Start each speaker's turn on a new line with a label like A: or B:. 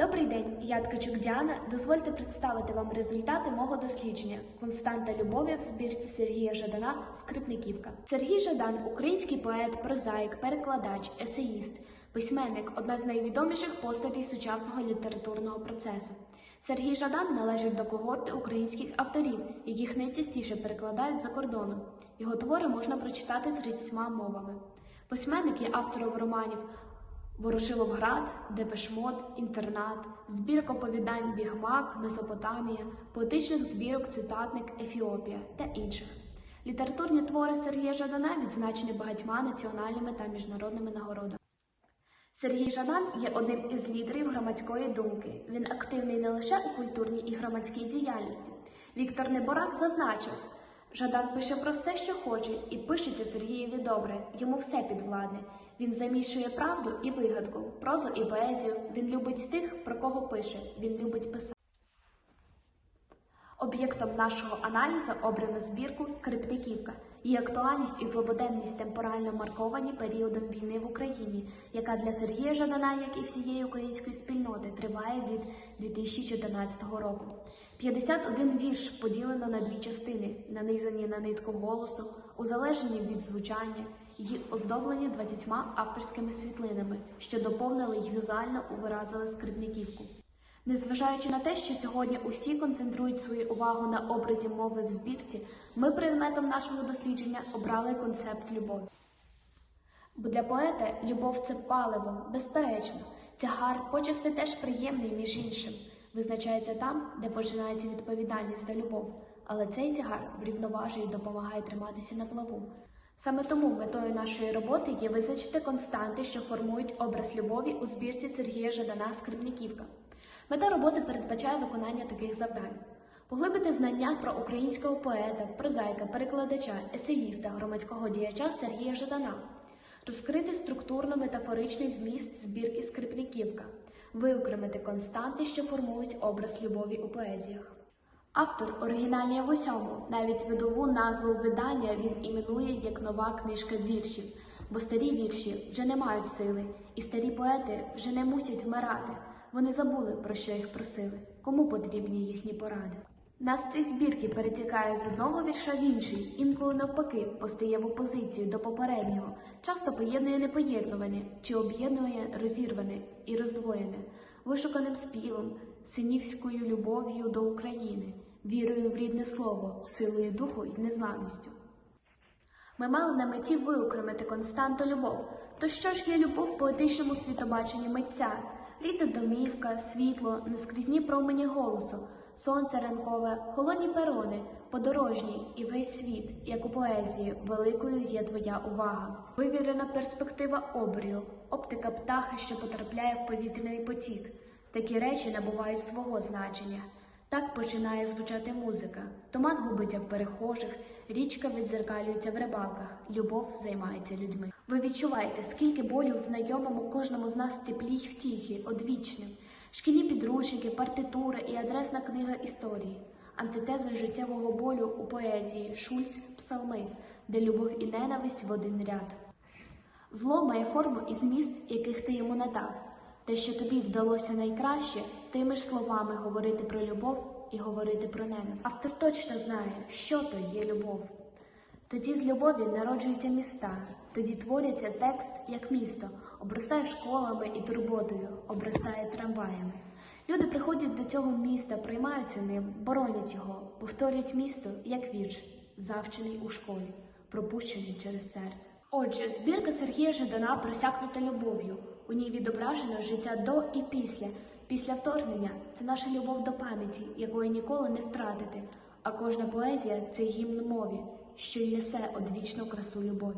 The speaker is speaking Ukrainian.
A: Добрий день, я Ткачук Діана. Дозвольте представити вам результати мого дослідження Константа любові в збірці Сергія Жадана Скрипниківка. Сергій Жадан український поет, прозаїк, перекладач, есеїст, письменник одна з найвідоміших постатей сучасного літературного процесу. Сергій Жадан належить до когорти українських авторів, яких найчастіше перекладають за кордоном. Його твори можна прочитати 30 мовами. Письменник є автором романів Ворошиловград, Депешмот, Інтернат, збірок оповідань Бігмак, Месопотамія, поетичних збірок Цитатник, Ефіопія та інших. Літературні твори Сергія Жадана відзначені багатьма національними та міжнародними нагородами. Сергій Жадан є одним із лідерів громадської думки. Він активний не лише у культурній і громадській діяльності. Віктор Неборак зазначив, Жадан пише про все, що хоче, і пишеться Сергієві добре, йому все підвладне. Він замішує правду і вигадку, прозу і поезію. Він любить тих, про кого пише. Він любить писати. Об'єктом нашого аналізу обрано збірку Скрипниківка. Її актуальність і злободенність темпорально марковані періодом війни в Україні, яка для Сергія Жадана, як і всієї української спільноти, триває від 2014 року. 51 вірш поділено на дві частини, нанизані на нитку голосу, узалежнені від звучання, і оздоблені 20 авторськими світлинами, що доповнили й візуально увиразили скрипниківку. Незважаючи на те, що сьогодні усі концентрують свою увагу на образі мови в збірці, ми предметом нашого дослідження обрали концепт любові. Бо для поета любов це паливо, безперечно. Тягар почасти теж приємний, між іншим, визначається там, де починається відповідальність за любов, але цей тягар врівноважує і допомагає триматися на плаву. Саме тому метою нашої роботи є визначити константи, що формують образ любові у збірці Сергія Жадана Скрипниківка. Мета роботи передбачає виконання таких завдань: поглибити знання про українського поета, прозаїка, перекладача, есеїста, громадського діяча Сергія Жадана, розкрити структурно-метафоричний зміст збірки Скрипниківка, виокремити константи, що формують образ любові у поезіях. Автор оригінальний в усьому, навіть видову назву видання він іменує як нова книжка віршів, бо старі вірші вже не мають сили, і старі поети вже не мусять вмирати. Вони забули, про що їх просили, кому потрібні їхні поради. Настрій збірки перетікає з одного вірша в інший, інколи навпаки, постає в опозицію до попереднього, часто поєднує непоєднуване чи об'єднує розірване і роздвоєне, вишуканим співом, синівською любов'ю до України, вірою в рідне слово, силою духу і незламністю. Ми мали на меті виокремити константу любов. То що ж є любов в поетичному світобаченні митця? рідна домівка, світло, нескрізні промені голосу, сонце ранкове, холодні перони, подорожні і весь світ, як у поезії, великою є твоя увага. Вивірена перспектива обрію, оптика птаха, що потрапляє в повітряний потік. Такі речі набувають свого значення. Так починає звучати музика. Туман губиться в перехожих, річка відзеркалюється в рибалках, любов займається людьми. Ви відчуваєте, скільки болю в знайомому кожному з нас теплі й втіхи, одвічним, шкільні підручники, партитура і адресна книга історії, антитеза життєвого болю у поезії, Шульц, псалми, де любов і ненависть в один ряд. Зло має форму і зміст, яких ти йому надав. Те, що тобі вдалося найкраще, тими ж словами говорити про любов і говорити про ненависть. Автор точно знає, що то є любов. Тоді з любові народжуються міста, тоді твориться текст як місто, обростає школами і турботою, обростає трамваями. Люди приходять до цього міста, приймаються ним, боронять його, повторюють місто як вірш, завчений у школі, пропущений через серце. Отже, збірка Сергія Жадана просякнута любов'ю. У ній відображено життя до і після. Після вторгнення це наша любов до пам'яті, якої ніколи не втратити. А кожна поезія це гімн мові, що й несе одвічну красу любові.